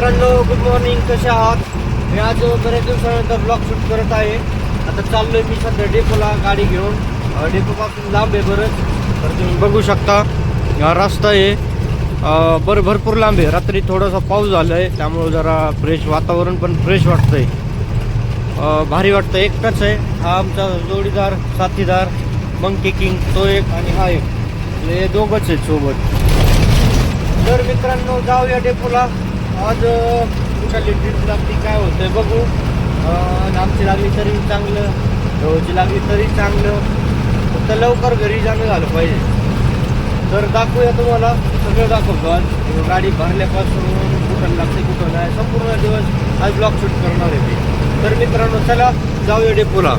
मित्रांनो good morning कसे आहात? मी आज बऱ्याच दिवसानंतर ब्लॉग शूट करत आहे. आता चाललोय मी सध्या डेपोला गाडी घेऊन. अ, डेपोपासून लांब आहे बरंच तर तुम्ही बघू शकता हा रस्ता आहे. बरं भरपूर लांब आहे. रात्री थोडासा पाऊस झाला आहे त्यामुळं जरा फ्रेश वातावरण पण फ्रेश वाटतंय. आहे भारी वाटतं एकटाच आहे. हा आमचा जोडीदार साथीदार मंकी किंग तो एक आणि हा एक. हे दोघंच आहेत सोबत. तर मित्रांनो जाऊया डेपोला. आज तुमच्या लिटरीची लागली काय होतंय बघू. नामची लागली तरी चांगलं जवळची लागली तरी चांगलं. फक्त लवकर घरी जाणं झालं पाहिजे. तर दाखवूया तुम्हाला सगळं दाखवतो आज. गाडी भरल्यापासून कुठं लागते कुठं नाही संपूर्ण दिवस आज ब्लॉग शूट करणार आहे मी. तर मित्रांनो चला जाऊया डेपोला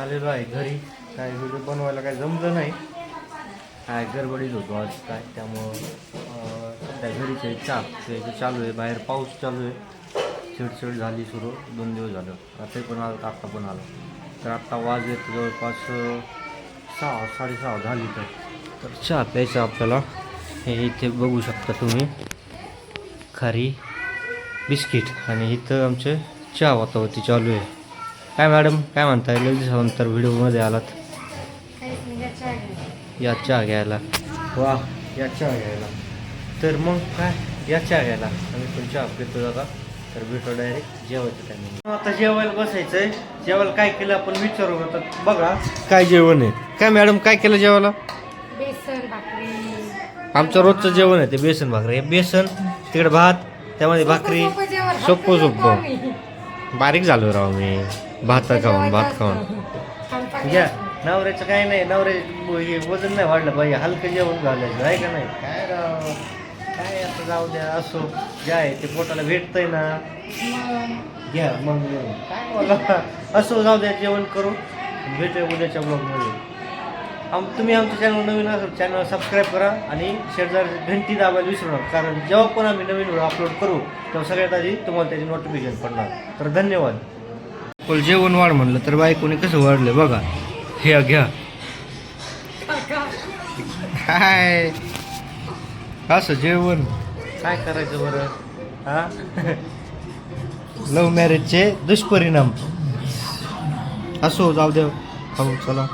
आलेलो आहे घरी. काय व्हिडिओ बनवायला काय जमलं नाही. काय गडबडीत होतो आज काय? त्यामुळं सध्या घरीच आहे चहा त्याचं चालू आहे बाहेर पाऊस चालू आहे. चिडचिड झाली सुरू दोन दिवस झालं. रात्री पण आलं तर आत्ता पण आलं. तर आत्ता वाज येत जवळपास सहा साडेसहा झाली तर. तर चहा प्यायचा आपल्याला. हे इथे बघू शकता तुम्ही. खारी बिस्किट. आणि इथं आमचे चहा वातावरती चालू आहे. काय मॅडम काय म्हणताय? लगेच नंतर व्हिडिओमध्ये आलात. या चहा घ्यायला वा या चहा घ्यायला तर मग काय? या चहा घ्यायला आम्ही पण चहा पितो आता. तर भेटो डायरेक्ट जेवायचं टायमिंग आता जेवायला बसायचं आहे जेवायला काय केलं आपण विचारू आता. बघा. काय जेवण आहे? काय मॅडम काय केलं जेवायला? बेसन भाकरी. आमचं रोजचं जेवण आहे ते बेसन भाकरी. हे बेसन तिकडे भात त्यामध्ये भाकरी सोपं सोपं बारीक झालो राव मी. भात खाऊन भात खाऊन. घ्या नवऱ्याचं काय नाही नवरे हे वजन नाही वाढलं पाहिजे हलकं जेवण घालायचं आहे का नाही? काय राव? काय आता जाऊ द्या असो. जे आहे ते पोटाला भेटतंय ना. घ्या मग. काय बोला? असो जाऊ द्या जेवण करू भेटूया उद्याच्या ब्लॉगमध्ये आम तुम्ही आमच्या चॅनल नवीन असेल चॅनल सबस्क्राईब करा आणि शेजार घंटी दाबायला विसरू नका कारण जेव्हा पण आम्ही नवीन व्हिडिओ अपलोड करू तेव्हा सगळ्यात आधी तुम्हाला त्याची नोटिफिकेशन पडणार. तर धन्यवाद. जेवण वाढ म्हणलं तर बायकोने कसं वाढलं बघा. हे घ्या काय? असं जेवण. काय करायचं बरं? हा? लव्ह मॅरेजचे दुष्परिणाम. असो जाऊ द्या खाऊ चला.